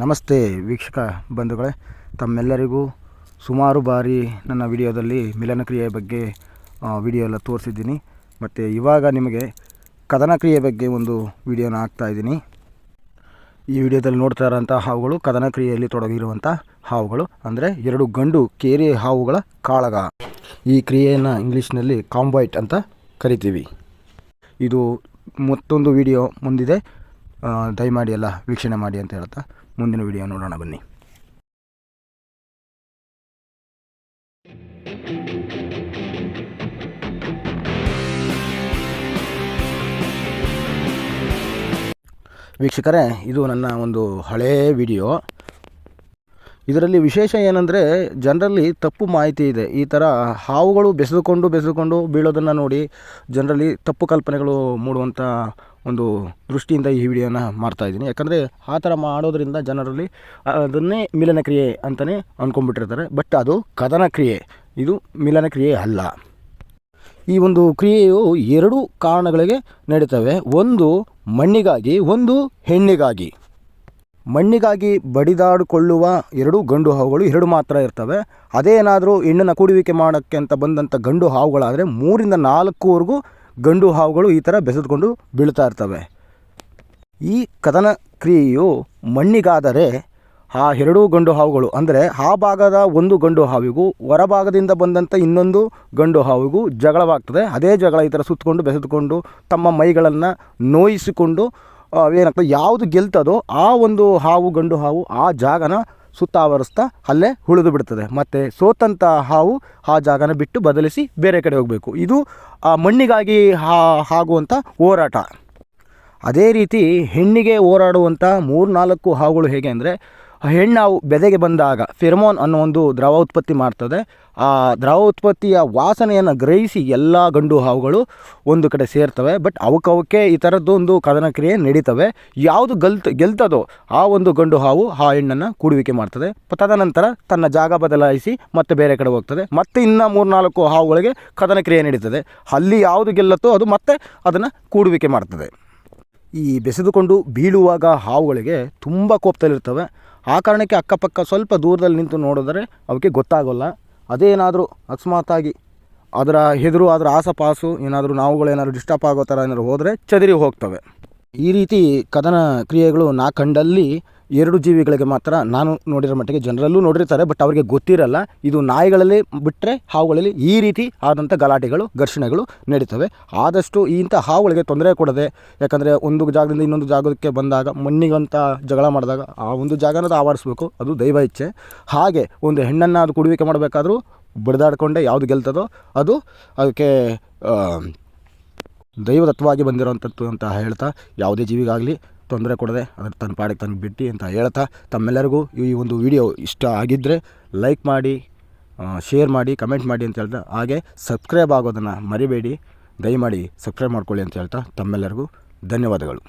ನಮಸ್ತೆ ವೀಕ್ಷಕ ಬಂಧುಗಳೇ. ತಮ್ಮೆಲ್ಲರಿಗೂ ಸುಮಾರು ಬಾರಿ ನನ್ನ ವಿಡಿಯೋದಲ್ಲಿ ಮಿಲನ ಕ್ರಿಯೆ ಬಗ್ಗೆ ವಿಡಿಯೋ ಎಲ್ಲ ತೋರಿಸಿದ್ದೀನಿ. ಮತ್ತು ಇವಾಗ ನಿಮಗೆ ಕದನ ಕ್ರಿಯೆ ಬಗ್ಗೆ ಒಂದು ವಿಡಿಯೋನ ಹಾಕ್ತಾ ಇದ್ದೀನಿ. ಈ ವಿಡಿಯೋದಲ್ಲಿ ನೋಡ್ತಾ ಇರೋಂಥ ಹಾವುಗಳು ಕದನ ಕ್ರಿಯೆಯಲ್ಲಿ ತೊಡಗಿರುವಂಥ ಹಾವುಗಳು, ಅಂದರೆ ಎರಡು ಗಂಡು ಕೇರಿ ಹಾವುಗಳ ಕಾಳಗ. ಈ ಕ್ರಿಯೆಯನ್ನು ಇಂಗ್ಲೀಷ್ನಲ್ಲಿ ಕಾಂಬೈಟ್ ಅಂತ ಕರಿತೀವಿ. ಇದು ಮತ್ತೊಂದು ವಿಡಿಯೋ ಮುಂದಿದೆ. ದಯಮಾಡಿ ಎಲ್ಲ ವೀಕ್ಷಣೆ ಮಾಡಿ ಅಂತ ಹೇಳ್ತಾ ಮುಂದಿನ ವಿಡಿಯೋ ನೋಡೋಣ ಬನ್ನಿ. ವೀಕ್ಷಕರೇ, ಇದು ನನ್ನ ಒಂದು ಹಳೆಯ ವಿಡಿಯೋ ಇದರಲ್ಲಿ ವಿಶೇಷ ಏನಂದರೆ ಜನರಲ್ಲಿ ತಪ್ಪು ಮಾಹಿತಿ ಇದೆ. ಈ ಥರ ಹಾವುಗಳು ಬೆಸೆದುಕೊಂಡು ಬೆಸೆದುಕೊಂಡು ಬೀಳೋದನ್ನು ನೋಡಿ ಜನರಲ್ಲಿ ತಪ್ಪು ಕಲ್ಪನೆಗಳು ಮೂಡುವಂಥ ಒಂದು ದೃಷ್ಟಿಯಿಂದ ಈ ವಿಡಿಯೋನ ಮಾಡ್ತಾಯಿದ್ದೀನಿ ಯಾಕಂದರೆ ಆ ಥರ ಮಾಡೋದ್ರಿಂದ ಜನರಲ್ಲಿ ಅದನ್ನೇ ಮಿಲನ ಕ್ರಿಯೆ ಅಂತಲೇ ಅಂದ್ಕೊಂಡ್ಬಿಟ್ಟಿರ್ತಾರೆ ಬಟ್ ಅದು ಕದನ ಕ್ರಿಯೆ. ಇದು ಮಿಲನ ಕ್ರಿಯೆ ಅಲ್ಲ. ಈ ಒಂದು ಕ್ರಿಯೆಯು ಎರಡು ಕಾರಣಗಳಿಗೆ ನಡೀತವೆ. ಒಂದು ಮಣ್ಣಿಗಾಗಿ, ಒಂದು ಹೆಣ್ಣಿಗಾಗಿ. ಮಣ್ಣಿಗಾಗಿ ಬಡಿದಾಡಿಕೊಳ್ಳುವ ಎರಡು ಗಂಡು ಹಾವುಗಳು, ಎರಡು ಮಾತ್ರ ಇರ್ತವೆ. ಅದೇನಾದರೂ ಹೆಣ್ಣನ್ನು ಕೂಡುವಿಕೆ ಮಾಡೋಕ್ಕೆ ಅಂತ ಬಂದಂಥ ಗಂಡು ಹಾವುಗಳಾದರೆ ಮೂರಿಂದ ನಾಲ್ಕುವರೆಗೂ ಗಂಡು ಹಾವುಗಳು ಈ ಥರ ಬೆಸೆದುಕೊಂಡು ಬೀಳ್ತಾ ಇರ್ತವೆ. ಈ ಕದನ ಕ್ರಿಯೆಯು ಮಣ್ಣಿಗಾದರೆ ಆ ಎರಡೂ ಗಂಡು ಹಾವುಗಳು, ಅಂದರೆ ಆ ಭಾಗದ ಒಂದು ಗಂಡು ಹಾವಿಗೂ ಹೊರಭಾಗದಿಂದ ಬಂದಂಥ ಇನ್ನೊಂದು ಗಂಡು ಹಾವಿಗೂ ಜಗಳವಾಗ್ತದೆ. ಅದೇ ಜಗಳ ಈ ಥರ ಸುತ್ತಕೊಂಡು ಬೆಸೆದುಕೊಂಡು ತಮ್ಮ ಮೈಗಳನ್ನು ನೋಯಿಸಿಕೊಂಡು ಏನಾಗ್ತದೆ ಯಾವುದು ಗೆಲ್ತದೋ ಆ ಒಂದು ಹಾವು, ಗಂಡು ಹಾವು ಆ ಜಾಗನ ಸುತ್ತಾವರಿಸ್ತಾ ಅಲ್ಲೇ ಉಳಿದು ಬಿಡ್ತದೆ. ಮತ್ತು ಸೋತಂಥ ಹಾವು ಆ ಜಾಗನ ಬಿಟ್ಟು ಬದಲಿಸಿ ಬೇರೆ ಕಡೆ ಹೋಗಬೇಕು. ಇದು, ಆ, ಮಣ್ಣಿಗಾಗಿ ಹಾ ಆಗುವಂಥ ಹೋರಾಟ. ಅದೇ ರೀತಿ ಹೆಣ್ಣಿಗೆ ಹೋರಾಡುವಂಥ ಮೂರು ನಾಲ್ಕು ಹಾವುಗಳು ಹೇಗೆ ಅಂದರೆ ಹೆಣ್ಣು ಬೆದೆಗೆ ಬಂದಾಗ ಫೆರ್ಮೋನ್ ಅನ್ನೋ ಒಂದು ದ್ರವ ಉತ್ಪತ್ತಿ ಮಾಡ್ತದೆ. ಆ ದ್ರವ ಉತ್ಪತ್ತಿಯ ವಾಸನೆಯನ್ನು ಗ್ರಹಿಸಿ ಎಲ್ಲ ಗಂಡು ಹಾವುಗಳು ಒಂದು ಕಡೆ ಸೇರ್ತವೆ. ಬಟ್ ಅವಕ್ಕವಕ್ಕೆ ಈ ಥರದ್ದು ಒಂದು ಕದನ ಕ್ರಿಯೆ ನಡೀತವೆ. ಯಾವುದು ಗಲ್ತ್, ಗೆಲ್ತದೋ ಆ ಒಂದು ಗಂಡು ಹಾವು ಆ ಹೆಣ್ಣನ್ನು ಕೂಡುವಿಕೆ ಮಾಡ್ತದೆ. ತದನಂತರ ತನ್ನ ಜಾಗ ಬದಲಾಯಿಸಿ ಮತ್ತೆ ಬೇರೆ ಕಡೆ ಹೋಗ್ತದೆ. ಮತ್ತೆ ಇನ್ನು ಮೂರ್ನಾಲ್ಕು ಹಾವುಗಳಿಗೆ ಕದನ ಕ್ರಿಯೆ ನಡೀತದೆ. ಅಲ್ಲಿ ಯಾವುದು ಗೆಲ್ಲತ್ತೋ ಅದು ಮತ್ತೆ ಅದನ್ನು ಕೂಡುವಿಕೆ ಮಾಡ್ತದೆ. ಈ ಬೆಸೆದುಕೊಂಡು ಬೀಳುವಾಗ ಹಾವುಗಳಿಗೆ ತುಂಬ ಕೋಪದಲ್ಲಿರ್ತವೆ. ಆ ಕಾರಣಕ್ಕೆ ಅಕ್ಕಪಕ್ಕ ಸ್ವಲ್ಪ ದೂರದಲ್ಲಿ ನಿಂತು ನೋಡಿದ್ರೆ ಅವಕ್ಕೆ ಗೊತ್ತಾಗೋಲ್ಲ. ಅದೇನಾದರೂ ಅಕಸ್ಮಾತಾಗಿ ಅದರ ಹೆದರು, ಅದರ ಆಸಪಾಸು, ಏನಾದರೂ ನಾವುಗಳೇನಾದ್ರು ಡಿಸ್ಟರ್ಬ್ ಆಗೋ ಥರ ಏನಾದ್ರು ಹೋದರೆ ಚದರಿ ಹೋಗ್ತವೆ. ಈ ರೀತಿ ಕದನ ಕ್ರಿಯೆಗಳು ನಾ ಕಂಡಲ್ಲಿ ಎರಡು ಜೀವಿಗಳಿಗೆ ಮಾತ್ರ ನಾನು ನೋಡಿರೋ ಮಟ್ಟಿಗೆ ಜನರಲ್ಲೂ ನೋಡಿರ್ತಾರೆ ಬಟ್ ಅವರಿಗೆ ಗೊತ್ತಿರಲ್ಲ. ಇದು ನಾಯಿಗಳಲ್ಲಿ ಬಿಟ್ಟರೆ ಹಾವುಗಳಲ್ಲಿ ಈ ರೀತಿ ಆದಂಥ ಗಲಾಟೆಗಳು, ಘರ್ಷಣೆಗಳು ನಡೀತವೆ. ಆದಷ್ಟು ಇಂಥ ಹಾವುಗಳಿಗೆ ತೊಂದರೆ ಕೊಡದೆ, ಯಾಕಂದರೆ ಒಂದು ಜಾಗದಿಂದ ಇನ್ನೊಂದು ಜಾಗಕ್ಕೆ ಬಂದಾಗ, ಮಣ್ಣಿಗಂತ ಜಗಳ ಮಾಡಿದಾಗ ಆ ಒಂದು ಜಾಗನ ಆವರಿಸ್ಬೇಕು, ಅದು ದೈವ ಇಚ್ಛೆ. ಹಾಗೆ ಒಂದು ಹೆಣ್ಣನ್ನು ಅದು ಕುಡುವಿಕೆ ಮಾಡಬೇಕಾದ್ರೂ ಬಡಿದಾಡಿಕೊಂಡೆ ಯಾವುದು ಗೆಲ್ತದೋ, ಅದು ಅದಕ್ಕೆ ದೈವದತ್ತವಾಗಿ ಬಂದಿರೋವಂಥದ್ದು ಅಂತ ಹೇಳ್ತಾ, ಯಾವುದೇ ಜೀವಿಗಾಗಲಿ ತೊಂದರೆ ಕೊಡದೆ ಅದ್ರ ತನ್ನ ಪಾಡಿಗೆ ತಂದು ಬಿಟ್ಟು ಅಂತ ಹೇಳ್ತಾ ತಮ್ಮೆಲ್ಲರಿಗೂ ಈ ಒಂದು ವಿಡಿಯೋ ಇಷ್ಟ ಆಗಿದ್ದರೆ ಲೈಕ್ ಮಾಡಿ ಶೇರ್ ಮಾಡಿ, ಕಮೆಂಟ್ ಮಾಡಿ ಅಂತ ಹೇಳ್ತಾ ಹಾಗೆ ಸಬ್ಸ್ಕ್ರೈಬ್ ಆಗೋದನ್ನು ಮರಿಬೇಡಿ. ದಯಮಾಡಿ ಸಬ್ಸ್ಕ್ರೈಬ್ ಮಾಡ್ಕೊಳ್ಳಿ ಅಂತ ಹೇಳ್ತಾ ತಮ್ಮೆಲ್ಲರಿಗೂ ಧನ್ಯವಾದಗಳು.